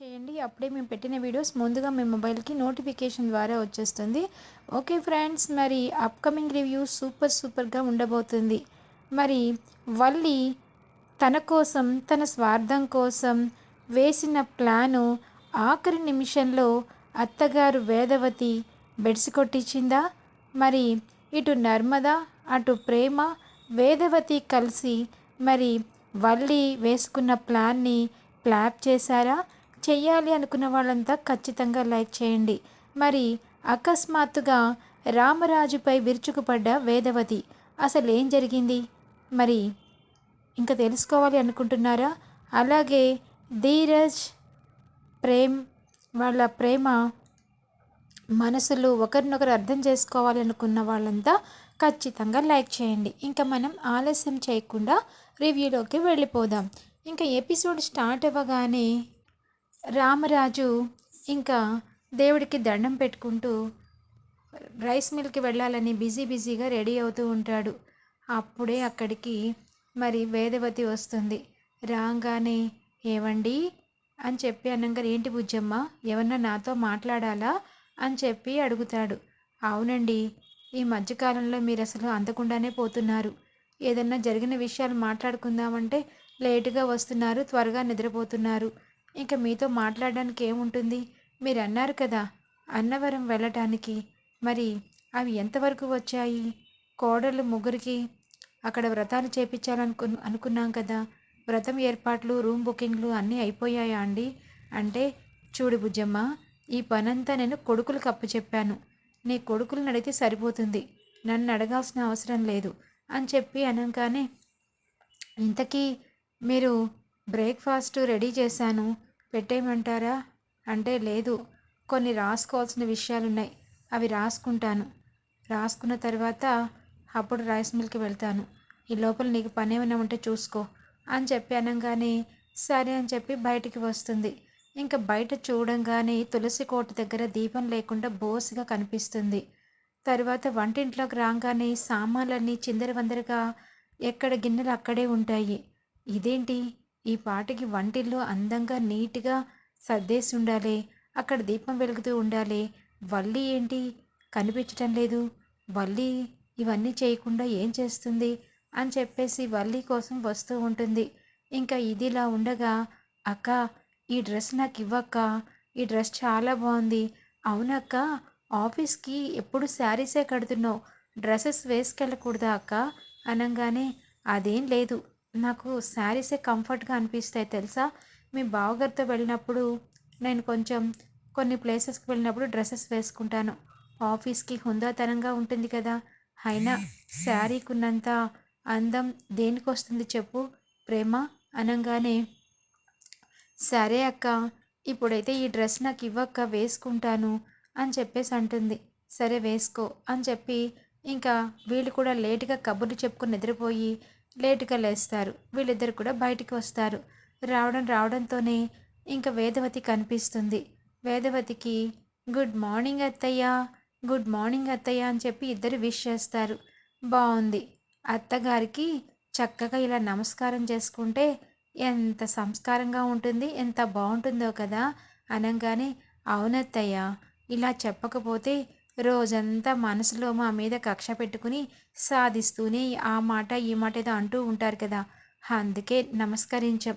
చేయండి. అప్పుడే మేము పెట్టిన వీడియోస్ ముందుగా మీ మొబైల్కి నోటిఫికేషన్ ద్వారా వచ్చేస్తుంది. ఓకే ఫ్రెండ్స్ మరి అప్కమింగ్ రివ్యూ సూపర్ సూపర్గా ఉండబోతుంది. మరి వల్లి తన కోసం తన స్వార్థం కోసం వేసిన ప్లాను ఆఖరి నిమిషంలో అత్తగారు వేదవతి బెడ్స్ కొట్టించిందా? మరి ఇటు నర్మద అటు ప్రేమ వేదవతి కలిసి మరి వల్లి వేసుకున్న ప్లాన్ని ప్లాప్ చేశారా? చేయాలి అనుకున్న వాళ్ళంతా ఖచ్చితంగా లైక్ చేయండి. మరి అకస్మాత్తుగా రామరాజుపై విరుచుకుపడ్డ వేదవతి అసలు ఏం జరిగింది? మరి ఇంకా తెలుసుకోవాలి అనుకుంటున్నారా? అలాగే ధీరజ్ ప్రేమ్ వాళ్ళ ప్రేమ మనసులు ఒకరినొకరు అర్థం చేసుకోవాలి అనుకున్న వాళ్ళంతా ఖచ్చితంగా లైక్ చేయండి. ఇంకా మనం ఆలస్యం చేయకుండా రివ్యూలోకి వెళ్ళిపోదాం. ఇంకా ఎపిసోడ్ స్టార్ట్ అవ్వగానే రామరాజు ఇంకా దేవుడికి దండం పెట్టుకుంటూ రైస్ మిల్కి వెళ్ళాలని బిజీ బిజీగా రెడీ అవుతూ ఉంటాడు. అప్పుడే అక్కడికి మరి వేదవతి వస్తుంది. రాగానే ఏవండి? అని చెప్పి అన్నంగారు ఏంటి బుజ్జమ్మ? ఏమన్నా నాతో మాట్లాడాలా? అని చెప్పి అడుగుతాడు. అవునండి ఈ మధ్యకాలంలో మీరు అసలు అందకుండానే పోతున్నారు. ఏదన్నా జరిగిన విషయాలు మాట్లాడుకుందామంటే లేటుగా వస్తున్నారు త్వరగా నిద్రపోతున్నారు. ఇంక మీతో మాట్లాడడానికి ఏముంటుంది? మీరు అన్నారు కదా అన్నవరం వెళ్ళటానికి. మరి అవి ఎంతవరకు వచ్చాయి? కోడలు ముగ్గురికి అక్కడ వ్రతాలు చేపించాలనుకు అనుకున్నాం కదా. వ్రతం ఏర్పాట్లు రూమ్ బుకింగ్లు అన్నీ అయిపోయాయా అండి? అంటే చూడు బుజ్జమ్మ ఈ పనంతా నేను కొడుకులకు అప్పచెప్పాను. నీ కొడుకులను అడిగితే సరిపోతుంది. నన్ను అడగాల్సిన అవసరం లేదు అని చెప్పి అనగానే ఇంతకీ మీరు బ్రేక్ఫాస్ట్ రెడీ చేశాను. పెట్టేయమంటారా? అంటే లేదు. కొన్ని రాసుకోవాల్సిన విషయాలు ఉన్నాయి అవి రాసుకుంటాను. రాసుకున్న తర్వాత అప్పుడు రైస్ మిల్కి వెళ్తాను. ఈ లోపల నీకు పని ఏమైనా ఉంటే చూసుకో అని చెప్పి అనగానే సరే అని చెప్పి బయటికి వస్తుంది. ఇంకా బయట చూడంగానే తులసి కోట దగ్గర దీపం లేకుండా బోసిగా కనిపిస్తుంది. తర్వాత వంటింట్లోకి రాగానే సామాన్లన్నీ చిందరవందరగా ఎక్కడ గిన్నెలు అక్కడే ఉంటాయి. ఇదేంటి? ఈ పాటికి వంటిల్లో అందంగా నీట్గా సర్దేసి ఉండాలి అక్కడ దీపం వెలుగుతూ ఉండాలి. వల్లి ఏంటి? కనిపించటం లేదు. వల్లి ఇవన్నీ చేయకుండా ఏం చేస్తుంది? అని చెప్పేసి వల్లి కోసం వస్తూ ఉంటుంది. ఇంకా ఇదిలా ఉండగా అక్క ఈ డ్రెస్ నాకు ఇవ్వక్క ఈ డ్రెస్ చాలా బాగుంది. అవునక్క ఆఫీస్కి ఎప్పుడు శారీసే కడుతున్నావు. డ్రెస్సెస్ వేసుకెళ్ళకూడదా అక్క? అనగానే అదేం లేదు. నాకు శారీసే కంఫర్ట్గా అనిపిస్తాయి తెలుసా? మీ బావగారితో వెళ్ళినప్పుడు నేను కొంచెం కొన్ని ప్లేసెస్కి వెళ్ళినప్పుడు డ్రెస్సెస్ వేసుకుంటాను. ఆఫీస్కి హుందాతనంగా ఉంటుంది కదా? అయినా శారీకున్నంత అందం దేనికి వస్తుంది చెప్పు? ప్రేమ? అనగానే సరే అక్క ఇప్పుడైతే ఈ డ్రెస్ నాకు ఇవ్వక్క వేసుకుంటాను అని చెప్పేసి అంటుంది. సరే వేసుకో అని చెప్పి ఇంకా వీళ్ళు కూడా లేటుగా కబుర్లు చెప్పుకుని నిద్రపోయి లేటుగా లేస్తారు. వీళ్ళిద్దరు కూడా బయటికి వస్తారు. రావడం రావడంతోనే ఇంకా వేదవతి కనిపిస్తుంది. వేదవతికి గుడ్ మార్నింగ్ అత్తయ్య గుడ్ మార్నింగ్ అత్తయ్య అని చెప్పి ఇద్దరు విష్ చేస్తారు. బాగుంది అత్తగారికి చక్కగా ఇలా నమస్కారం చేసుకుంటే ఎంత సంస్కారంగా ఉంటుంది ఎంత బాగుంటుందో కదా. అనగానే అవునత్తయ్య ఇలా చెప్పకపోతే రోజంతా మనసులో మా మీద కక్ష పెట్టుకుని సాధిస్తూనే ఆ మాట ఈ మాట ఏదో అంటూ ఉంటారు కదా. అందుకే నమస్కరించాం.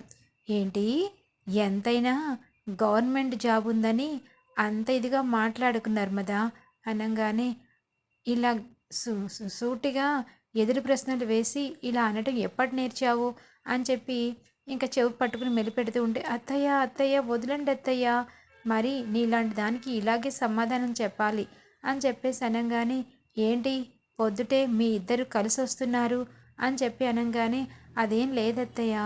ఏంటి? ఎంతైనా గవర్నమెంట్ జాబ్ ఉందని అంత ఇదిగా మాట్లాడుకున్నారు మదా? అనగానే ఇలా సూ సూటిగా ఎదురు ప్రశ్నలు వేసి ఇలా అనటం ఎప్పటి నేర్చావు? అని చెప్పి ఇంకా చెవి పట్టుకుని మెలిపెడుతూ ఉంటే అత్తయ్య అత్తయ్య వదిలండి అత్తయ్య. మరి నీలాంటి దానికి ఇలాగే సమాధానం చెప్పాలి. అని చెప్పేసి అనగానే ఏంటి? పొద్దుటే మీ ఇద్దరు కలిసి వస్తున్నారు అని చెప్పి అనగానే అదేం లేదత్తయ్య.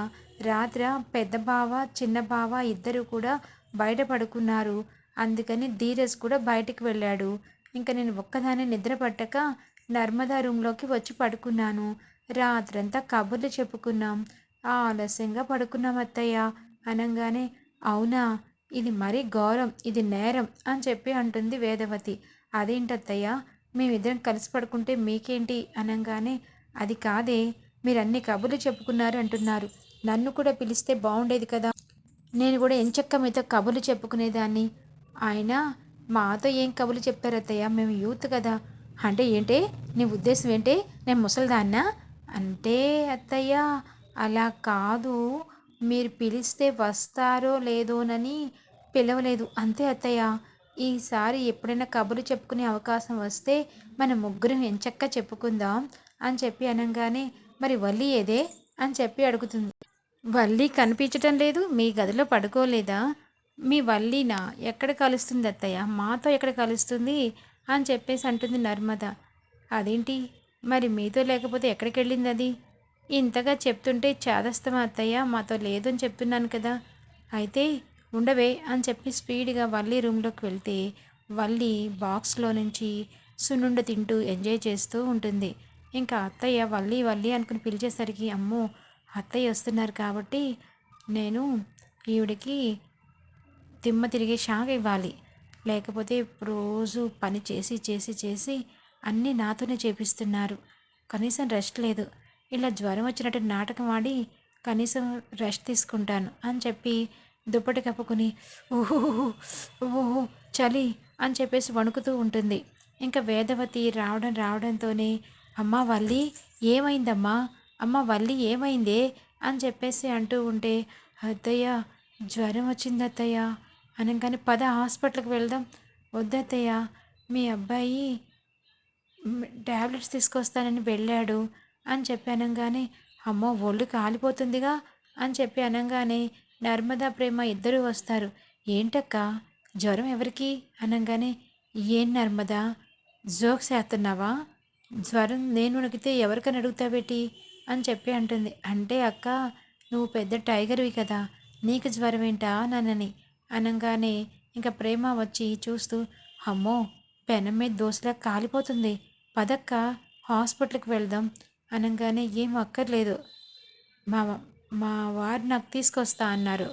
రాత్ర పెద్ద బావ చిన్న బావ ఇద్దరు కూడా బయట పడుకున్నారు. అందుకని ధీరజ్ కూడా బయటికి వెళ్ళాడు. ఇంకా నేను ఒక్కదాన్ని నిద్ర పట్టక నర్మదా రూమ్లోకి వచ్చి పడుకున్నాను. రాత్రంతా కబుర్లు చెప్పుకున్నాం. ఆలస్యంగా పడుకున్నాం అత్తయ్య అనగానే అవునా? ఇది మరీ ఘోరం. ఇది నేరం అని చెప్పి అంటుంది వేదవతి. అదేంటత్తయ్య? మేమిద్దరం కలిసి పడుకుంటే మీకేంటి అనగానే అది కాదే మీరు అన్ని కబుర్లు చెప్పుకున్నారు అంటున్నారు. నన్ను కూడా పిలిస్తే బాగుండేది కదా? నేను కూడా ఎంచక్క మీతో కబుర్లు చెప్పుకునేదాన్ని. ఆయన మాతో ఏం కబుర్లు చెప్పారు అత్తయ్య మేము యూత్ కదా. అంటే ఏంటి? నీ ఉద్దేశం ఏంటి? నేను ముసలిదాన్నా? అంటే అత్తయ్య అలా కాదు. మీరు పిలిస్తే వస్తారో లేదోనని పిలవలేదు. అంతే అత్తయ్య. ఈసారి ఎప్పుడైనా కబుర్లు చెప్పుకునే అవకాశం వస్తే మన ముగ్గురం ఎంచక్క చెప్పుకుందాం అని చెప్పి అనగానే మరి వల్లి ఏదే? అని చెప్పి అడుగుతుంది. వల్లి కనిపించటం లేదు మీ గదిలో పడుకోలేదా? మీ వల్లినా ఎక్కడ కలుస్తుంది అత్తయ్య? మాతో ఎక్కడ కలుస్తుంది? అని చెప్పేసి అంటుంది నర్మద. అదేంటి? మరి మీతో లేకపోతే ఎక్కడికి వెళ్ళింది అది? ఇంతగా చెప్తుంటే చేదస్తమా అత్తయ్య? మాతో లేదని చెప్తున్నాను కదా. అయితే ఉండవే అని చెప్పి స్పీడ్గా వల్లి రూమ్లోకి వెళ్తే వల్లి బాక్స్లో నుంచి సున్నుండ తింటూ ఎంజాయ్ చేస్తూ ఉంటుంది. ఇంకా అత్తయ్య వల్లి వల్లి అనుకుని పిలిచేసరికి అమ్మో అత్తయ్య వస్తున్నారు కాబట్టి నేను ఈవిడికి తిమ్మ తిరిగే షాక్ ఇవ్వాలి. లేకపోతే రోజు పని చేసి చేసి చేసి అన్నీ నాతోనే చేపిస్తున్నారు. కనీసం రెస్ట్ లేదు. ఇలా జ్వరం వచ్చినట్టు నాటకం ఆడి కనీసం రెస్ట్ తీసుకుంటాను అని చెప్పి దుప్పటి కప్పుకుని ఓహో చలి అని చెప్పేసి వణుకుతూ ఉంటుంది. ఇంకా వేదవతి రావడం రావడంతోనే అమ్మ వల్లి ఏమైందమ్మా? అమ్మ వల్లి ఏమైందే? అని చెప్పేసి అంటూ ఉంటే అత్తయ్య జ్వరం వచ్చింది అత్తయ్య అనగానే పద హాస్పిటల్కి వెళ్దాం. వద్దత్తయ్య మీ అబ్బాయి ట్యాబ్లెట్స్ తీసుకొస్తానని వెళ్ళాడు. అని చెప్పి అనగానే అమ్మో ఒళ్ళు కాలిపోతుందిగా? అని చెప్పి అనగానే నర్మదా ప్రేమ ఇద్దరూ వస్తారు. ఏంటక్క? జ్వరం ఎవరికి? అనగానే ఏం నర్మదా? జోక్స్ వేస్తున్నావా జ్వరం నేను ఉనికితే ఎవరికని అడుగుతావేటి? అని చెప్పి అంటుంది. అంటే అక్క నువ్వు పెద్ద టైగర్వి కదా నీకు జ్వరం ఏంటా నన్నని. అనగానే ఇంకా ప్రేమ వచ్చి చూస్తూ అమ్మో పెనం మీద దోశలా కాలిపోతుంది. పదక్క హాస్పిటల్కి వెళ్దాం. అనగానే ఏం అక్కర్లేదు. మా మా వారు నాకు తీసుకొస్తా అన్నారు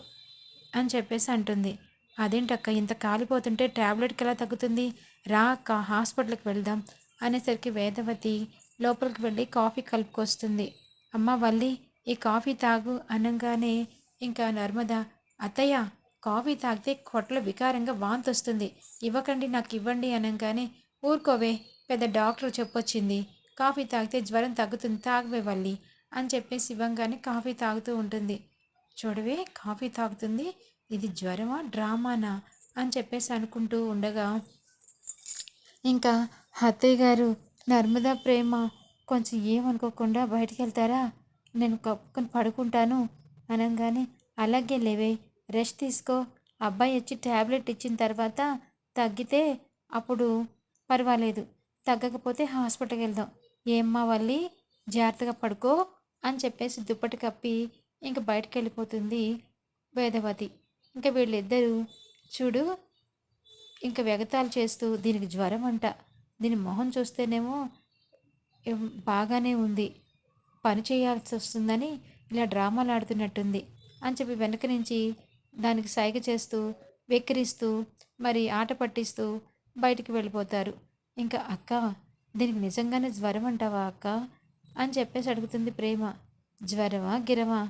అని చెప్పేసి అంటుంది. అదేంటక్క ఇంత కాలిపోతుంటే ట్యాబ్లెట్కి ఎలా తగ్గుతుంది? రా అక్క హాస్పిటల్కి వెళ్దాం అనేసరికి వేదవతి లోపలికి వెళ్ళి కాఫీ కలుపుకొస్తుంది. అమ్మ వల్లి ఈ కాఫీ తాగు అనగానే ఇంకా నర్మద అత్తయ్య కాఫీ తాగితే కొట్ల వికారంగా వాంతి వస్తుంది ఇవ్వకండి నాకు ఇవ్వండి అనగానే ఊరుకోవే పెద్ద డాక్టర్ చెప్పొచ్చింది. కాఫీ తాగితే జ్వరం తగ్గుతుంది తాగవే వల్లి అని చెప్పేసి ఇవ్వంగానే కాఫీ తాగుతూ ఉంటుంది. చూడవే కాఫీ తాగుతుంది. ఇది జ్వరమా డ్రామానా అని చెప్పేసి అనుకుంటూ ఉండగా ఇంకా అత్తయ్య గారు నర్మదా ప్రేమ కొంచెం ఏమనుకోకుండా బయటికి వెళ్తారా? నేను కప్పుకొని పడుకుంటాను అనగానే అలాగే లేవే రెస్ట్ తీసుకో. అబ్బాయి వచ్చి ట్యాబ్లెట్ ఇచ్చిన తర్వాత తగ్గితే అప్పుడు పర్వాలేదు. తగ్గకపోతే హాస్పిటల్కి వెళ్దాం. ఏమ్మా వల్లి జాగ్రత్తగా పడుకో. అని చెప్పేసి దుప్పటి కప్పి ఇంక బయటకు వెళ్ళిపోతుంది వేదవతి. ఇంకా వీళ్ళిద్దరూ చూడు ఇంకా వెగతాలు చేస్తూ దీనికి జ్వరం అంట దీని మొహం చూస్తేనేమో బాగానే ఉంది. పని చేయాల్సి వస్తుందని ఇలా డ్రామాలు ఆడుతున్నట్టుంది అని చెప్పి వెనక నుంచి దానికి సైగ చేస్తూ వెక్కిరిస్తూ మరి ఆట పట్టిస్తూ బయటికి వెళ్ళిపోతారు. ఇంకా అక్క దీనికి నిజంగానే జ్వరం అంటావా అక్క? అని చెప్పేసి అడుగుతుంది ప్రేమ. జ్వరమా గిరమా?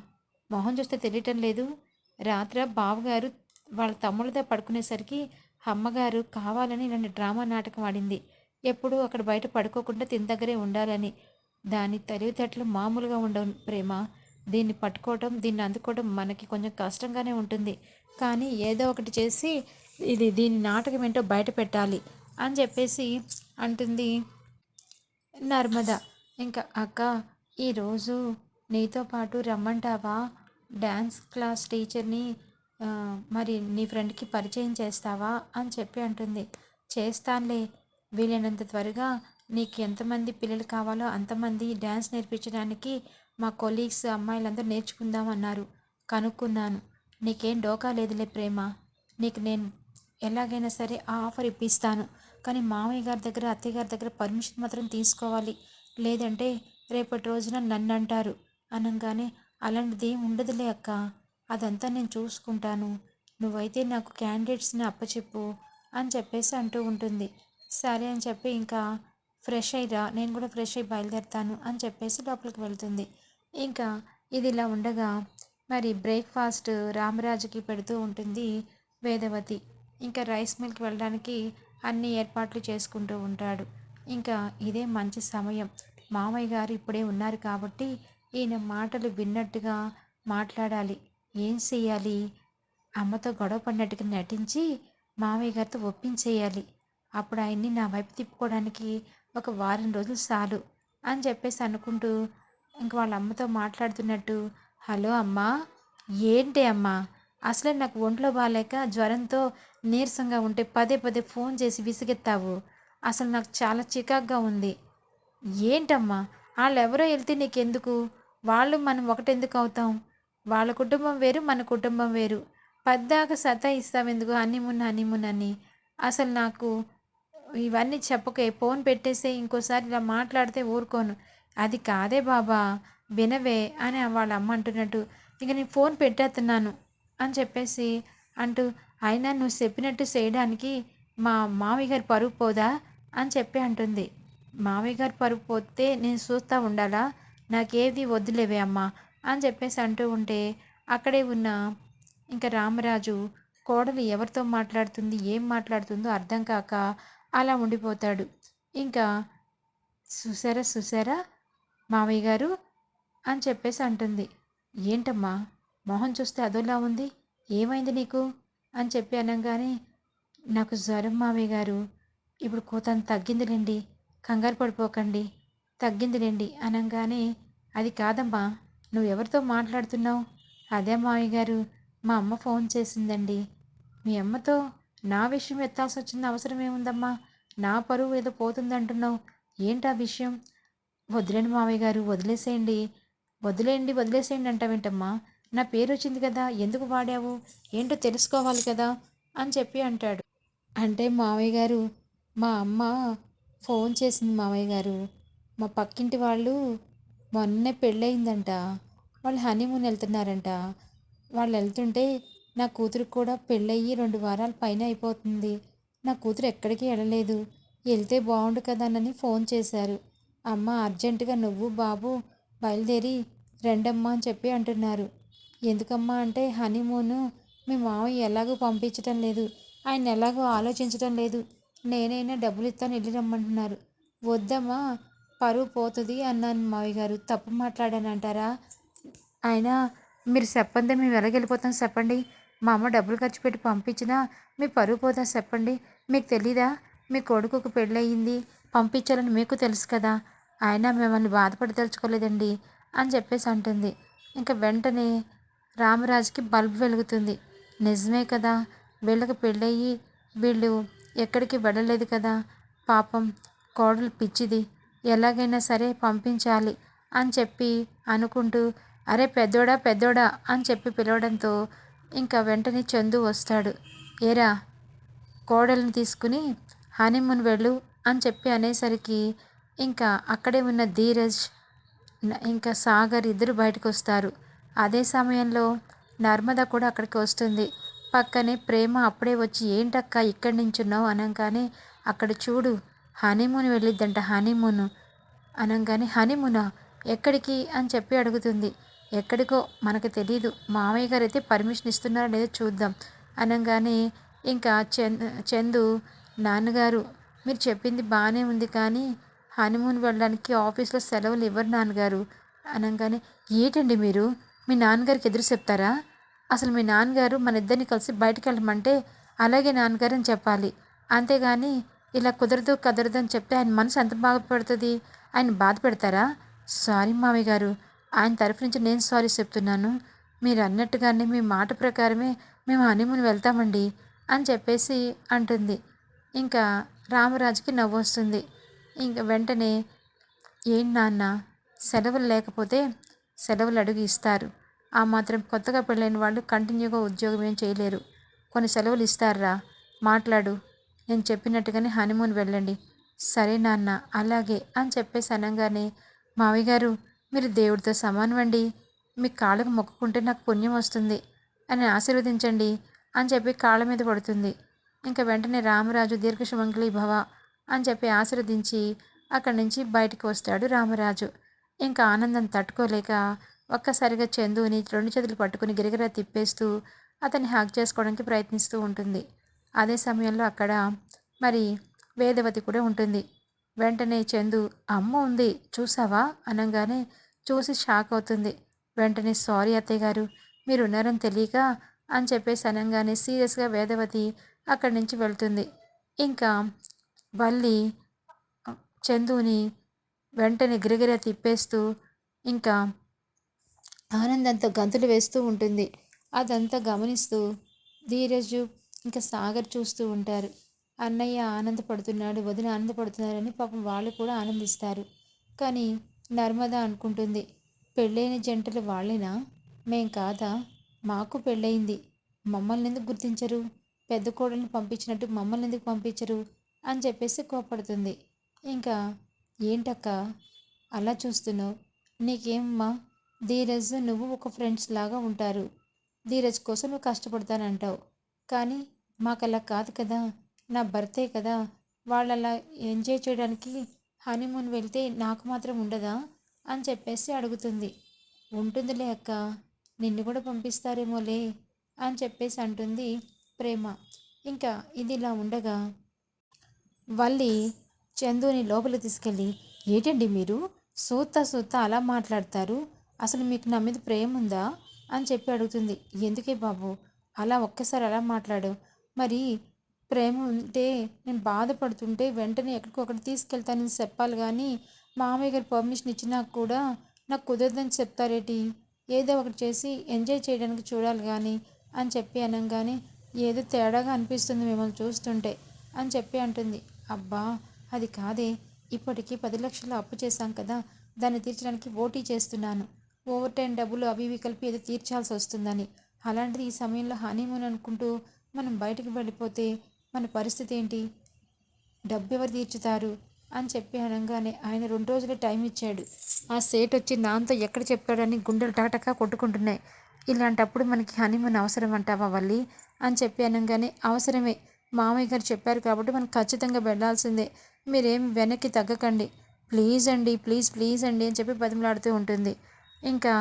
మొహం చూస్తే తెలియటం లేదు. రాత్ర బావగారు వాళ్ళ తమ్ముళ్ళతో పడుకునేసరికి అమ్మగారు కావాలని నన్ను డ్రామా నాటకం ఆడింది. ఎప్పుడూ అక్కడ బయట పడుకోకుండా తిని దగ్గరే ఉండాలని. దాని తెలివితేటలు మామూలుగా ఉండవు ప్రేమ. దీన్ని పట్టుకోవడం దీన్ని అందుకోవడం మనకి కొంచెం కష్టంగానే ఉంటుంది. కానీ ఏదో ఒకటి చేసి ఇది దీని నాటకం ఏంటో బయట పెట్టాలి అని చెప్పేసి అంటుంది నర్మదా. ఇంకా అక్క ఈరోజు నీతో పాటు రమ్మంటావా? డ్యాన్స్ క్లాస్ టీచర్ని మరి నీ ఫ్రెండ్కి పరిచయం చేస్తావా? అని చెప్పి అంటుంది. చేస్తానులే. వీలైనంత త్వరగా నీకు ఎంతమంది పిల్లలు కావాలో అంతమంది డ్యాన్స్ నేర్పించడానికి మా కొలీగ్స్ అమ్మాయిలందరూ నేర్చుకుందామన్నారు కనుక్కున్నాను. నీకేం డోకా లేదులే ప్రేమ. నీకు నేను ఎలాగైనా సరే ఆ ఆఫర్ ఇప్పిస్తాను. కానీ మామయ్య గారి దగ్గర అత్తయ్య గారి దగ్గర పర్మిషన్ మాత్రం తీసుకోవాలి. లేదంటే రేపటి రోజున నన్ను అంటారు అనగానే అలాంటిది ఏం ఉండదులే అక్క. అదంతా నేను చూసుకుంటాను. నువ్వైతే నాకు క్యాండిడేట్స్ని అప్పచెప్పు అని చెప్పేసి అంటూ ఉంటుంది. సరే అని చెప్పి ఇంకా ఫ్రెష్ అయ్యిరా నేను కూడా ఫ్రెష్ అయ్యి బయలుదేరుతాను అని చెప్పేసి లోపలికి వెళ్తుంది. ఇంకా ఇది ఇలా ఉండగా మరి బ్రేక్ఫాస్ట్ రామరాజుకి పెడుతూ ఉంటుంది వేదవతి. ఇంకా రైస్ మిల్క్ వెళ్ళడానికి అన్ని ఏర్పాట్లు చేసుకుంటూ ఉంటాడు. ఇంకా ఇదే మంచి సమయం. మామయ్య గారు ఇప్పుడే ఉన్నారు కాబట్టి ఈయన మాటలు విన్నట్టుగా మాట్లాడాలి. ఏం చేయాలి అమ్మతో గొడవ పడినట్టుగా నటించి మామయ్య గారితో ఒప్పించేయాలి. అప్పుడు ఆయన్ని నా వైపు తిప్పుకోవడానికి ఒక వారం రోజులు చాలు అని చెప్పేసి అనుకుంటూ ఇంక వాళ్ళ అమ్మతో మాట్లాడుతున్నట్టు హలో అమ్మా ఏంటి అమ్మా? అసలే నాకు ఒంట్లో బాగాలేక జ్వరంతో నీరసంగా ఉంటే పదే పదే ఫోన్ చేసి విసిగెత్తావు. అసలు నాకు చాలా చికాగ్గా ఉంది. ఏంటమ్మా? వాళ్ళెవరో వెళ్తే నీకెందుకు? వాళ్ళు మనం ఒకటెందుకు అవుతాం? వాళ్ళ కుటుంబం వేరు మన కుటుంబం వేరు. పద్దాక సతా ఇస్తావెందుకు హనీమూన్ హనీమూన్ అని. అసలు నాకు ఇవన్నీ చెప్పకే ఫోన్ పెట్టేసే ఇంకోసారి ఇలా మాట్లాడితే ఊరుకోను. అది కాదే బాబా వినవే అని వాళ్ళ అమ్మ అంటున్నట్టు. ఇక నేను ఫోన్ పెట్టేస్తున్నాను అని చెప్పేసి అంటూ అయినా నువ్వు చెప్పినట్టు చేయడానికి మా మామయ్య గారు పరుగు పోదా? అని చెప్పి అంటుంది. మామయ్య గారు పరుపు పోతే నేను చూస్తూ ఉండాలా? నాకేది వద్దులేవే అమ్మా అని చెప్పేసి అంటూ ఉంటే అక్కడే ఉన్న ఇంకా రామరాజు కోడలు ఎవరితో మాట్లాడుతుంది ఏం మాట్లాడుతుందో అర్థం కాక అలా ఉండిపోతాడు. ఇంకా చూసారా చూసారా మావయ్య గారు అని చెప్పేసి అంటుంది. ఏంటమ్మా మొహం చూస్తే అదోలా ఉంది? ఏమైంది నీకు? అని చెప్పి అనగానే నాకు జ్వరం మావయ్య గారు. ఇప్పుడు కోతను తగ్గిందిలేండి కంగారు పడిపోకండి. తగ్గిందిలేండి అనగానే అది కాదమ్మా నువ్వు ఎవరితో మాట్లాడుతున్నావు? అదే మావి గారు మా అమ్మ ఫోన్ చేసిందండి. మీ అమ్మతో నా విషయం ఎత్తాల్సి వచ్చిన అవసరం ఏముందమ్మా? నా పరువు ఏదో పోతుందంటున్నావు. ఏంటి ఆ విషయం? వదిలేండి మావయ్య గారు వదిలేసేయండి. వదిలేయండి వదిలేసేయండి అంటావేంటమ్మా నా పేరు వచ్చింది కదా ఎందుకు వాడావు? ఏంటో తెలుసుకోవాలి కదా అని చెప్పి అంటాడు. అంటే మావయ్య గారు మా అమ్మ ఫోన్ చేసింది మామయ్య గారు. మా పక్కింటి వాళ్ళు మొన్నే పెళ్ళయిందంట. వాళ్ళు హనీమూన్ వెళ్తున్నారంట. వాళ్ళు వెళ్తుంటే నా కూతురికి కూడా పెళ్ళయ్యి రెండు వారాల పైన అయిపోతుంది. నా కూతురు ఎక్కడికి వెళ్ళలేదు. వెళ్తే బాగుండు కదానని ఫోన్ చేశారు. అమ్మ అర్జెంటుగా నువ్వు బాబు బయలుదేరి రెండమ్మా అని చెప్పి అంటున్నారు. ఎందుకమ్మా అంటే హనీమూను మీ మామయ్య ఎలాగో పంపించటం లేదు. ఆయన ఎలాగో ఆలోచించటం లేదు. నేనైనా డబ్బులు ఇస్తాను వెళ్ళి రమ్మంటున్నారు. వద్దమ్మా పరువు పోతుంది అన్నాను మావి గారు. తప్పు మాట్లాడానంటారా? ఆయన మీరు చెప్పండి మేము ఎలాగెళ్ళిపోతాం చెప్పండి. మా అమ్మ డబ్బులు ఖర్చు పెట్టి పంపించినా మీ పరువు పోతా చెప్పండి. మీకు తెలీదా? మీ కొడుకుకు పెళ్ళయింది. పంపించాలని మీకు తెలుసు కదా. ఆయన మిమ్మల్ని బాధపడి తలుచుకోలేదండి అని చెప్పేసి అంటుంది. ఇంకా వెంటనే రామరాజుకి బల్బ్ వెలుగుతుంది. నిజమే కదా వీళ్ళకి పెళ్ళయ్యి వీళ్ళు ఎక్కడికి వెళ్ళలేదు కదా? పాపం కోడలు పిచ్చిది. ఎలాగైనా సరే పంపించాలి అని చెప్పి అనుకుంటూ అరే పెద్దోడా పెద్దోడా అని చెప్పి పిలవడంతో ఇంకా వెంటనే చందు వస్తాడు. ఏరా కోడల్ని తీసుకుని హనీమూన్ వెళ్ళు అని చెప్పి అనేసరికి ఇంకా అక్కడే ఉన్న ధీరజ్ ఇంకా సాగర్ ఇద్దరు బయటకు వస్తారు అదే సమయంలో నర్మద కూడా అక్కడికి వస్తుంది. పక్కనే ప్రేమ అప్పుడే వచ్చి ఏంటక్క ఇక్కడి నుంచున్నావు? అనగానే అక్కడ చూడు హనీమూన్ వెళ్ళిద్దంట హనీమూన్. అనగానే హనీమూనా? ఎక్కడికి? అని చెప్పి అడుగుతుంది. ఎక్కడికో? మనకు తెలియదు మామయ్య గారు అయితే పర్మిషన్ ఇస్తున్నారో లేదో చూద్దాం. అనగానే ఇంకా చంద్ చందు నాన్నగారు మీరు చెప్పింది బాగానే ఉంది కానీ హనీమూన్ వెళ్ళడానికి ఆఫీస్లో సెలవులు ఇవ్వరు నాన్నగారు. అనగానే ఏంటండి మీరు? మీ నాన్నగారికి ఎదురు చెప్తారా? అసలు మీ నాన్నగారు మన ఇద్దరిని కలిసి బయటకు వెళ్ళమంటే అలాగే నాన్నగారు అని చెప్పాలి. అంతేగాని ఇలా కుదరదు కదరదు అని చెప్తే ఆయన మనసు ఎంత బాధపడుతుంది? ఆయన బాధ పెడతారా సారీ మామయ్య గారు ఆయన తరఫు నుంచి నేను సారీ చెప్తున్నాను. మీరు అన్నట్టుగానే మీ మాట ప్రకారమే మేము హనీమూన్ వెళ్తామండి అని చెప్పేసి అంటుంది. ఇంకా రామరాజుకి నవ్వు వస్తుంది. ఇంకా వెంటనే ఏం నాన్న సెలవులు లేకపోతే సెలవులు అడుగు ఇస్తారు. ఆ మాత్రం కొత్తగా పెళ్ళైన వాళ్ళు కంటిన్యూగా ఉద్యోగం ఏం చేయలేరు. కొన్ని సెలవులు ఇస్తారా? మాట్లాడు. నేను చెప్పినట్టుగానే హనీమూన్ వెళ్ళండి. సరే నాన్న అలాగే అని చెప్పేసి అనగానే మావయ్య గారు మీరు దేవుడితో సమానమండి. మీ కాళ్ళకు మొక్కుకుంటే నాకు పుణ్యం వస్తుంది. అని ఆశీర్వదించండి అని చెప్పి కాళ్ళ మీద పడుతుంది. ఇంకా వెంటనే రామరాజు దీర్ఘశుమంగళి భవ అని చెప్పి ఆశీర్వదించి అక్కడి నుంచి బయటికి వస్తాడు రామరాజు. ఇంకా ఆనందం తట్టుకోలేక ఒక్కసారిగా చందుని రెండు చేతులు పట్టుకుని గిరిగిరా తిప్పేస్తూ అతన్ని హ్యాక్ చేసుకోవడానికి ప్రయత్నిస్తూ ఉంటుంది. అదే సమయంలో అక్కడ మరి వేదవతి కూడా ఉంటుంది. వెంటనే చందు అమ్మ ఉంది చూసావా? అనగానే చూసి షాక్ అవుతుంది. వెంటనే సారీ అత్తయ్య గారు మీరు ఉన్నారని తెలియక? అని చెప్పేసి అనగానే సీరియస్గా వేదవతి అక్కడి నుంచి వెళ్తుంది. ఇంకా వల్లి చందుని వెంటనే గిరిగిర తిప్పేస్తూ ఇంకా ఆనందంతో గంతులు వేస్తూ ఉంటుంది. అదంతా గమనిస్తూ ధీరజు ఇంకా సాగర్ చూస్తూ ఉంటారు. అన్నయ్య ఆనందపడుతున్నాడు వదిన ఆనందపడుతున్నారని పాపం వాళ్ళు కూడా ఆనందిస్తారు. కానీ నర్మద అనుకుంటుంది పెళ్ళైన జంటలు వాళ్ళేనా? మేం కాదా? మాకు పెళ్ళయింది. మమ్మల్ని ఎందుకు గుర్తించరు? పెద్ద కోడల్ని పంపించినట్టు మమ్మల్ని ఎందుకు పంపించరు? అని చెప్పేసి కోపడుతుంది. ఇంకా ఏంటక్క? అలా చూస్తున్నావు? నీకేమ్మా ధీరజ్ నువ్వు ఒక ఫ్రెండ్స్ లాగా ఉంటారు. ధీరజ్ కోసం నువ్వు కష్టపడతానంటావు. కానీ మాకు అలా కాదు కదా. నా భర్తే కదా. వాళ్ళు అలా ఎంజాయ్ చేయడానికి హనీమూన్ వెళ్తే నాకు మాత్రం ఉండదా? అని చెప్పేసి అడుగుతుంది. ఉంటుందిలే అక్క. నిన్ను కూడా పంపిస్తారేమోలే అని చెప్పేసి అంటుంది ప్రేమ. ఇంకా ఇది ఇలా ఉండగా? వల్లి చందుని లోపల తీసుకెళ్ళి. ఏంటండి మీరు? సూత సూత అలా మాట్లాడతారు. అసలు మీకు నా మీద ప్రేమ ఉందా? అని చెప్పి అడుగుతుంది. ఎందుకే బాబు? అలా ఒక్కసారి అలా మాట్లాడు? మరి ప్రేమ ఉంటే నేను బాధపడుతుంటే వెంటనే ఎక్కడికొకటి తీసుకెళ్తానని చెప్పాలి కానీ మామయ్య గారు పర్మిషన్ ఇచ్చినా కూడా నాకు కుదరదని చెప్తారేటి? ఏదో ఒకటి చేసి ఎంజాయ్ చేయడానికి చూడాలి కానీ అని చెప్పి అనగానే ఏదో తేడాగా అనిపిస్తుంది మిమ్మల్ని చూస్తుంటే అని చెప్పి అంటుంది. అబ్బా అది కాదే. ఇప్పటికీ పది లక్షలు అప్పు చేశాం కదా దాన్ని తీర్చడానికి ఓటీ చేస్తున్నాను. ఓవర్ టైం డబ్బులు అవి ఇవి కలిపి ఏదో తీర్చాల్సి వస్తుందని. అలాంటిది ఈ సమయంలో హనీమూన్ అనుకుంటూ మనం బయటకు వెళ్ళిపోతే మన పరిస్థితి ఏంటి? డబ్బు ఎవరు తీర్చుతారు? అని చెప్పి అనగానే ఆయన రెండు రోజులే టైం ఇచ్చాడు. ఆ సేట్ వచ్చి నాంతో ఎక్కడ చెప్పాడని గుండెలు టాటకా కొట్టుకుంటున్నాయి. ఇలాంటప్పుడు మనకి హనీమూన్ అవసరం అంటావా వల్లి? అని చెప్పి అనగానే అవసరమే. మామయ్య గారు చెప్పారు కాబట్టి మనం ఖచ్చితంగా వెళ్ళాల్సిందే. మీరేం వెనక్కి తగ్గకండి. ప్లీజ్ అండి ప్లీజ్ ప్లీజ్ అండి అని చెప్పి బతిమలాడుతూ ఉంటుంది. ఇంకా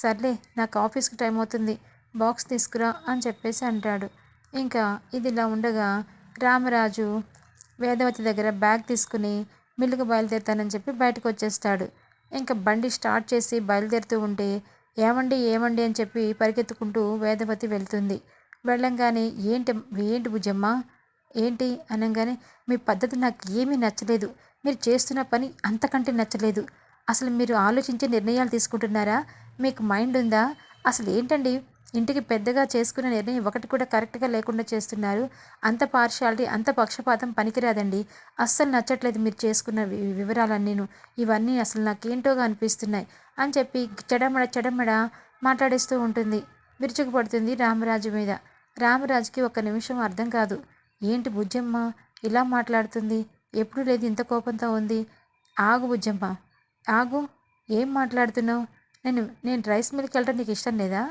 సర్లే నాకు ఆఫీస్కి టైం అవుతుంది బాక్స్ తీసుకురా అని చెప్పేసి అంటాడు. ఇంకా ఇది ఇలా ఉండగా రామరాజు వేదవతి దగ్గర బ్యాగ్ తీసుకుని మిల్లుకు బయలుదేరుతానని చెప్పి బయటకు వచ్చేస్తాడు. ఇంకా బండి స్టార్ట్ చేసి బయలుదేరుతూ ఉంటే ఏమండి ఏమండి అని చెప్పి పరిగెత్తుకుంటూ వేదవతి వెళ్తుంది. వెళ్ళంగానే ఏంటి ఏంటి భుజమ్మ? ఏంటి? అనగానే మీ పద్ధతి నాకు ఏమీ నచ్చలేదు. మీరు చేస్తున్న పని అంతకంటే నచ్చలేదు. అసలు మీరు ఆలోచించి నిర్ణయాలు తీసుకుంటున్నారా? మీకు మైండ్ ఉందా? అసలు ఏంటండి? ఇంటికి పెద్దగా చేసుకున్న నిర్ణయం ఒకటి కూడా కరెక్ట్గా లేకుండా చేస్తున్నారు. అంత పార్షాలిటీ అంత పక్షపాతం పనికిరాదండి. అస్సలు నచ్చట్లేదు మీరు చేసుకున్న వివరాలన్నీను. ఇవన్నీ అసలు నాకేంటోగా అనిపిస్తున్నాయి అని చెప్పి చెడమడ చెడమడ మాట్లాడేస్తూ ఉంటుంది. విరుచుకుపడుతుంది రామరాజు మీద. రామరాజుకి ఒక నిమిషం అర్థం కాదు. ఏంటి బుజ్జమ్మ? ఇలా మాట్లాడుతుంది? ఎప్పుడు లేదు ఇంత కోపంతో ఉంది. ఆగు బుజ్జమ్మ. ఆగు ఏం మాట్లాడుతున్నావు? నేను నేను రైస్ మిల్క్ వెళ్ళడం నీకు ఇష్టం లేదా?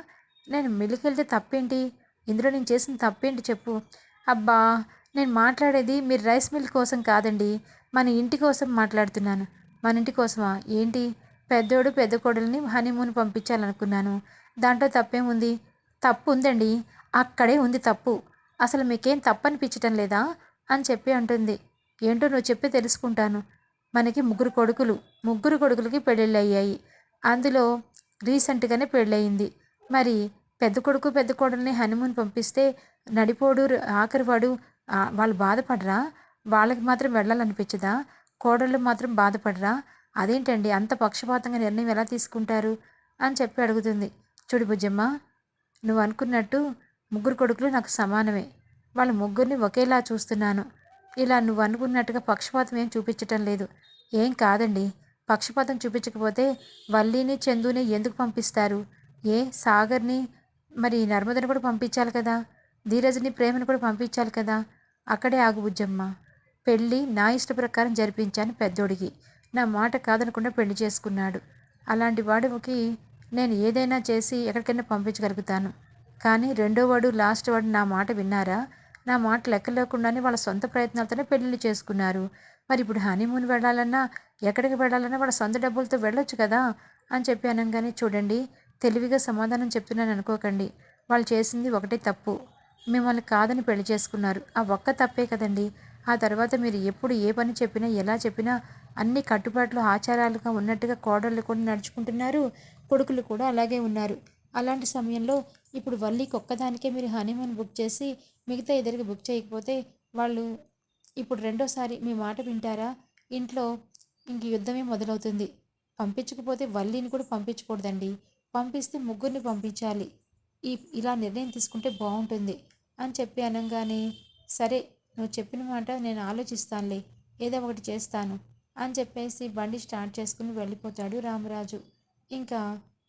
నేను మిల్క్ వెళ్తే తప్పేంటి? ఇందులో నేను చేసిన తప్పేంటి చెప్పు. అబ్బా నేను మాట్లాడేది మీరు రైస్ మిల్క్ కోసం కాదండి. మన ఇంటి కోసం మాట్లాడుతున్నాను. మన ఇంటి కోసమా? ఏంటి? పెద్దోడు పెద్ద కోడల్ని హనీమూన్ పంపించాలనుకున్నాను. దాంట్లో తప్పేముంది? తప్పు ఉందండి. అక్కడే ఉంది తప్పు. అసలు మీకేం తప్పనిపించటం లేదా? అని చెప్పి అంటుంది. ఏంటో నువ్వు చెప్పి తెలుసుకుంటాను. మనకి ముగ్గురు కొడుకులు. ముగ్గురు కొడుకులకి పెళ్ళిళ్ళు అయ్యాయి అందులో రీసెంట్గానే పెళ్ళయింది. మరి పెద్ద కొడుకు పెద్ద కోడల్ని హనుమూన్ పంపిస్తే నడిపోడు ఆఖరివాడు వాళ్ళు బాధపడరా? వాళ్ళకి మాత్రం వెళ్ళాలనిపించదా? కోడళ్ళు మాత్రం బాధపడరా? అదేంటండి అంత పక్షపాతంగా నిర్ణయం ఎలా తీసుకుంటారు? అని చెప్పి అడుగుతుంది. చూడు బుజ్జమ్మ నువ్వు అనుకున్నట్టు ముగ్గురు కొడుకులు నాకు సమానమే. వాళ్ళ ముగ్గురిని ఒకేలా చూస్తున్నాను. ఇలా నువ్వు అనుకున్నట్టుగా పక్షపాతం ఏం చూపించటం లేదు. ఏం కాదండి. పక్షపాతం చూపించకపోతే వల్లీని చందుని ఎందుకు పంపిస్తారు? ఏ సాగర్ని మరి నర్మదని కూడా పంపించాలి కదా? ధీరజ్ని ప్రేమను కూడా పంపించాలి కదా? అక్కడే ఆగు బుజ్జమ్మ. పెళ్ళి నా ఇష్ట ప్రకారం జరిపించాను పెద్దోడికి. నా మాట కాదనకుండా పెళ్ళి చేసుకున్నాడు. అలాంటి వాడికి నేను ఏదైనా చేసి ఎక్కడికైనా పంపించగలుగుతాను. కానీ రెండో వాడు లాస్ట్ వాడు నా మాట విన్నారా? నా మాట లెక్క లేకుండానే వాళ్ళ సొంత ప్రయత్నాలతోనే పెళ్ళిళ్ళు చేసుకున్నారు. మరి ఇప్పుడు హనీమూన్ వెళ్ళాలన్నా ఎక్కడికి వెళ్ళాలన్నా వాళ్ళ సొంత డబ్బులతో వెళ్ళొచ్చు కదా అని చెప్పి అనగానే చూడండి తెలివిగా సమాధానం చెప్తున్నాను అనుకోకండి. వాళ్ళు చేసింది ఒకటే తప్పు. మిమ్మల్ని కాదని పెళ్ళి చేసుకున్నారు. ఆ ఒక్క తప్పే కదండి. ఆ తర్వాత మీరు ఎప్పుడు ఏ పని చెప్పినా ఎలా చెప్పినా అన్ని కట్టుబాట్లు ఆచారాలుగా ఉన్నట్టుగా కోడళ్ళు కూడా నడుచుకుంటున్నారు కొడుకులు కూడా అలాగే ఉన్నారు. అలాంటి సమయంలో ఇప్పుడు వల్లికి ఒక్కదానికే మీరు హనీమూన్ బుక్ చేసి మిగతా ఇద్దరికి బుక్ చేయకపోతే వాళ్ళు ఇప్పుడు రెండోసారి మీ మాట వింటారా? ఇంట్లో ఇంక యుద్ధమే మొదలవుతుంది. పంపించకపోతే వల్లిని కూడా పంపించకూడదండి. పంపిస్తే ముగ్గురిని పంపించాలి. ఈ ఇలా నిర్ణయం తీసుకుంటే బాగుంటుంది అని చెప్పి అనగానే సరే నువ్వు చెప్పిన మాట నేను ఆలోచిస్తానులే ఏదో ఒకటి చేస్తాను అని చెప్పేసి బండి స్టార్ట్ చేసుకుని వెళ్ళిపోతాడు రామరాజు. ఇంకా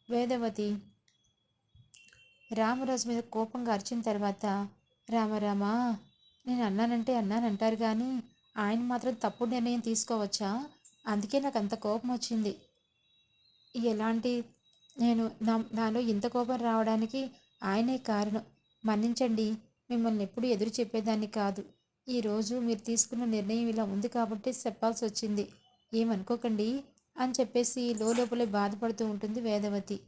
వేదవతి రామరాజు మీద కోపంగా అరిచిన తర్వాత రామరామా నేను అన్నానంటే అన్నానంటారు కానీ ఆయన మాత్రం తప్పుడు నిర్ణయం తీసుకోవచ్చా? అందుకే నాకు అంత కోపం వచ్చింది. ఎలాంటి నేను నా నాలో ఇంత కోపం రావడానికి ఆయనే కారణం. మన్నించండి మిమ్మల్ని ఎప్పుడు ఎదురు చెప్పేదాన్ని కాదు. ఈరోజు మీరు తీసుకున్న నిర్ణయం ఇలా ఉంది కాబట్టి చెప్పాల్సి వచ్చింది. ఏమనుకోకండి అని చెప్పేసి లోపలే బాధపడుతూ ఉంటుంది వేదవతి.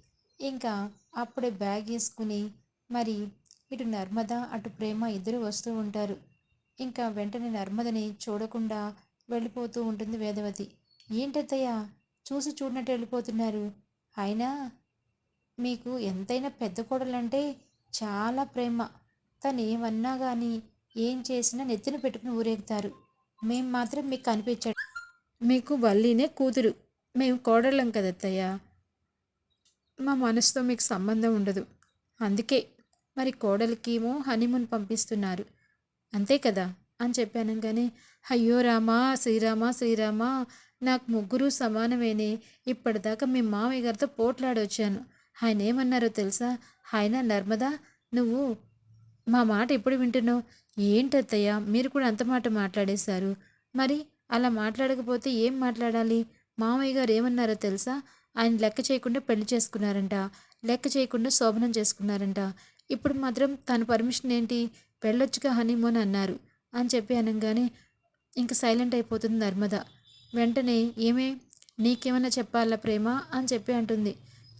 ఇంకా అప్పుడే బ్యాగ్ వేసుకుని మరి ఇటు నర్మద అటు ప్రేమ ఇద్దరు వస్తూ ఉంటారు. ఇంకా వెంటనే నర్మదని చూడకుండా వెళ్ళిపోతూ ఉంటుంది వేదవతి. ఏంటత్తయ్య చూసి చూడనట్టు వెళ్ళిపోతున్నారు. అయినా మీకు ఎంతైనా పెద్ద కోడలంటే చాలా ప్రేమ. తను ఏమన్నా కానీ ఏం చేసినా నెత్తిన పెట్టుకుని ఊరేగుతారు. మేం మాత్రం మీకు కనిపించాడు మీకు వల్లీనే కూతురు. మేము కోడళ్ళం కదత్తయ్య. మా మనసుతో మీకు సంబంధం ఉండదు. అందుకే మరి కోడలికేమో హనీమూన్ పంపిస్తున్నారు. అంతే కదా? అని చెప్పాను కానీ అయ్యో రామా శ్రీరామ శ్రీరామ నాకు ముగ్గురు సమానమేనే. ఇప్పటిదాకా మీ మామయ్య గారితో పోట్లాడొచ్చాను. ఆయన ఏమన్నారో తెలుసా? ఆయన నర్మదా నువ్వు మా మాట ఎప్పుడు వింటున్నావు? ఏంటత్తయ్య మీరు కూడా అంత మాట మాట్లాడేశారు. మరి అలా మాట్లాడకపోతే ఏం మాట్లాడాలి? మామయ్య గారు ఏమన్నారో తెలుసా? ఆయన లెక్క చేయకుండా పెళ్ళి చేసుకున్నారంట లెక్క చేయకుండా శోభనం చేసుకున్నారంట. ఇప్పుడు మాత్రం తన పర్మిషన్ ఏంటి? పెళ్ళొచ్చుగా హనీమూన్ అన్నారు. అని చెప్పి అనగానే ఇంక సైలెంట్ అయిపోతుంది నర్మద. వెంటనే ఏమే? నీకేమైనా చెప్పాలా ప్రేమ? అని చెప్పి అంటుంది.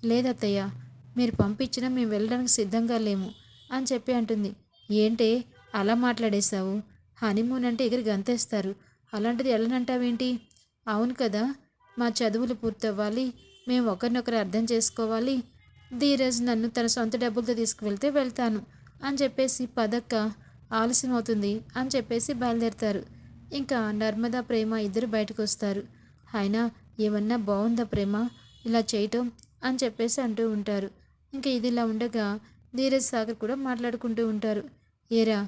లేదత్తయ్య మీరు పంపించినా మేము వెళ్ళడానికి సిద్ధంగా లేము. అని చెప్పి అంటుంది. ఏంటే? అలా మాట్లాడేశావు? హనీమూన్ అంటే ఎగిరి గంతేస్తారు. అలాంటిది వెళ్ళనంటావేంటి? అవును కదా మా చదువులు పూర్తవ్వాలి. మేము ఒకరినొకరు అర్థం చేసుకోవాలి. ధీరజ్ నన్ను తన సొంత డబ్బులతో తీసుకువెళ్తే వెళ్తాను అని చెప్పేసి పదక్క ఆలస్యం అవుతుంది అని చెప్పేసి బయలుదేరుతారు. ఇంకా నర్మదా ప్రేమ ఇద్దరు బయటకు వస్తారు అయినా ఏమన్నా బాగుందా ప్రేమ? ఇలా చేయటం అని చెప్పేసి అంటూ ఉంటారు. ఇంకా ఇది ఇలా ఉండగా ధీరజ్ సాగర్ కూడా మాట్లాడుకుంటూ ఉంటారు. ఏరా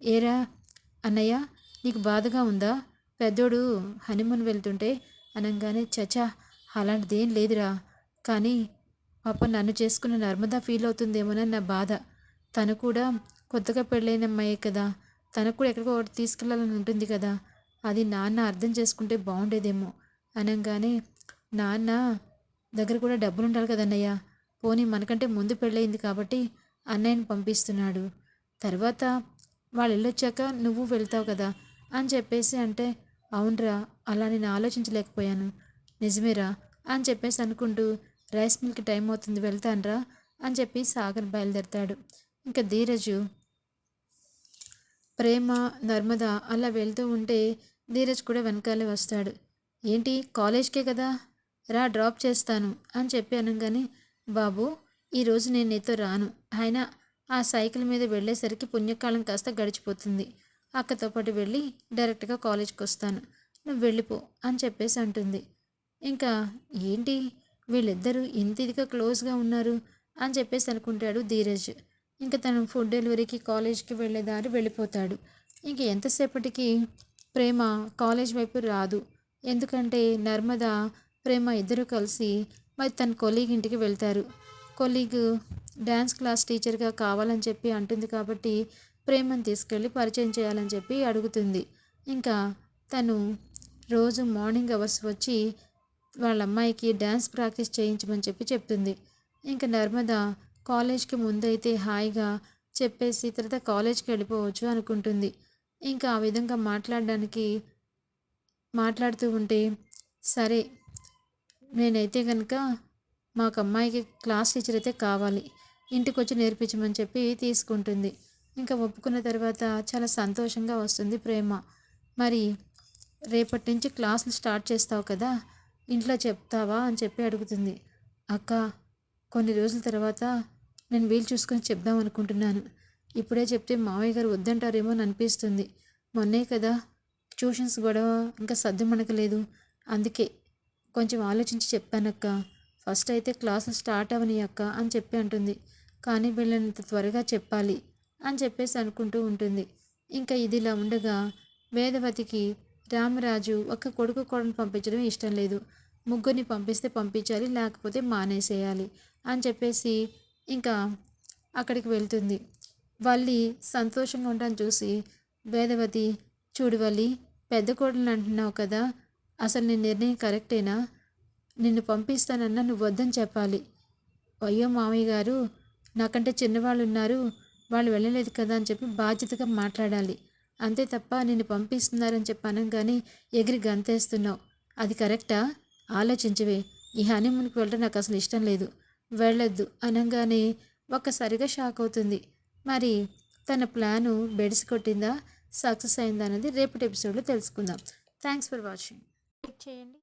ఏరా అన్నయ్య నీకు బాధగా ఉందా? పెద్దోడు హనీమూన్ వెళ్తుంటే అనగానే చచా అలాంటిదేం లేదురా. కానీ పాప నన్ను చేసుకున్న నర్మదా ఫీల్ అవుతుందేమోనని నా బాధ. తను కూడా కొత్తగా పెళ్ళైన అమ్మాయే కదా. తనకు కూడా ఎక్కడికో ఒకటి తీసుకెళ్ళాలని ఉంటుంది కదా. అది నాన్న అర్థం చేసుకుంటే బాగుండేదేమో. అనగానే నాన్న దగ్గర కూడా డబ్బులు ఉండాలి కదన్నయ్య పోనీ మనకంటే ముందు పెళ్ళయింది కాబట్టి అన్నయ్యని పంపిస్తున్నాడు. తర్వాత వాళ్ళు వెళ్ళొచ్చాక నువ్వు వెళ్తావు కదా అని చెప్పేసి అంటే అవునరా అలా నేను ఆలోచించలేకపోయాను. నిజమేరా అని చెప్పేసి అనుకుంటూ రైస్ మిల్క్ టైం అవుతుంది వెళ్తానరా అని చెప్పి సాగర్ బయలుదేరతాడు. ఇంకా ధీరజు ప్రేమ నర్మద అలా వెళ్తూ ఉంటే ధీరజ్ కూడా వెనకాలే వస్తాడు. ఏంటి కాలేజ్కే కదా? రా డ్రాప్ చేస్తాను అని చెప్పి అనగానే బాబు ఈరోజు నేను నీతో రాను. ఆయన ఆ సైకిల్ మీద వెళ్ళేసరికి పుణ్యకాలం కాస్త గడిచిపోతుంది. అక్కతో పాటు వెళ్ళి డైరెక్ట్గా కాలేజ్కి వస్తాను నువ్వు వెళ్ళిపో అని చెప్పేసి అంటుంది. ఇంకా ఏంటి వీళ్ళిద్దరూ ఇంత ఇదిగా క్లోజ్గా ఉన్నారు అని చెప్పేసి అనుకుంటాడు ధీరజ్. ఇంకా తను ఫుడ్ డెలివరీకి కాలేజ్కి వెళ్ళే దారి వెళ్ళిపోతాడు. ఇంక ఎంతసేపటికి ప్రేమ కాలేజ్ వైపు రాదు. ఎందుకంటే నర్మద ప్రేమ ఇద్దరు కలిసి మరి తన కొలీగ్ ఇంటికి వెళ్తారు. కొలీగ్ డ్యాన్స్ క్లాస్ టీచర్గా కావాలని చెప్పి అంటుంది కాబట్టి ప్రేమను తీసుకెళ్ళి పరిచయం చేయాలని చెప్పి అడుగుతుంది. ఇంకా తను రోజు మార్నింగ్ అవర్స్ వచ్చి వాళ్ళ అమ్మాయికి డ్యాన్స్ ప్రాక్టీస్ చేయించమని చెప్పి చెప్తుంది. ఇంకా నర్మద కాలేజ్కి ముందైతే హాయిగా చెప్పేసి తర్వాత కాలేజ్కి వెళ్ళిపోవచ్చు అనుకుంటుంది. ఇంకా ఆ విధంగా మాట్లాడడానికి మాట్లాడుతూ ఉంటే సరే నేనైతే కనుక మాకు అమ్మాయికి క్లాస్ టీచర్ అయితే కావాలి ఇంటికి వచ్చి నేర్పించమని చెప్పి తీసుకుంటుంది. ఇంకా ఒప్పుకున్న తర్వాత చాలా సంతోషంగా వస్తుంది ప్రేమ. మరి రేపటి నుంచి క్లాసులు స్టార్ట్ చేస్తావు కదా ఇంట్లో చెప్తావా అని చెప్పి అడుగుతుంది. అక్క కొన్ని రోజుల తర్వాత నేను వీలు చూసుకొని చెప్దాం అనుకుంటున్నాను. ఇప్పుడే చెప్తే మావయ్య గారు వద్దంటారేమో అని అనిపిస్తుంది. మొన్నే కదా ట్యూషన్స్ గొడవ ఇంకా సర్ది మనకలేదు అందుకే కొంచెం ఆలోచించి చెప్పానక్క. ఫస్ట్ అయితే క్లాసులు స్టార్ట్ అవని అక్క అని చెప్పి అంటుంది. కానీ వీళ్ళంత త్వరగా చెప్పాలి అని చెప్పేసి అనుకుంటూ ఉంటుంది. ఇంకా ఇదిలా ఉండగా వేదవతికి రామరాజు ఒక కొడుకు కొడుకుని పంపించడం ఇష్టం లేదు. ముగ్గురిని పంపిస్తే పంపించాలి లేకపోతే మానేసేయాలి అని చెప్పేసి ఇంకా అక్కడికి వెళ్తుంది. వల్లి సంతోషంగా ఉండడం చూసి వేదవతి చూడు వల్లి పెద్ద కోడలు అంటున్నావు కదా అసలు నీ నిర్ణయం కరెక్టేనా? నిన్ను పంపిస్తానన్నా నువ్వు వద్దని చెప్పాలి. అయ్యో మామయ్య గారు నాకంటే చిన్నవాళ్ళు ఉన్నారు వాళ్ళు వెళ్ళలేదు కదా అని చెప్పి బాధ్యతగా మాట్లాడాలి. అంతే తప్ప నిన్ను పంపిస్తున్నారని చెప్పి కానీ ఎగిరి గంతేస్తున్నావు. అది కరెక్టా? ఆలోచించవే. ఈ హనీమూన్కి వెళ్ళడం నాకు అసలు ఇష్టం లేదు. వెళ్ళొద్దు అనగానే ఒక్కసారిగా షాక్ అవుతుంది. మరి తన ప్లాను బెడ్స్ కొట్టిందా? సక్సెస్ అయిందా అనేది రేపటి ఎపిసోడ్లో తెలుసుకుందాం. Thanks for watching. చేయండి.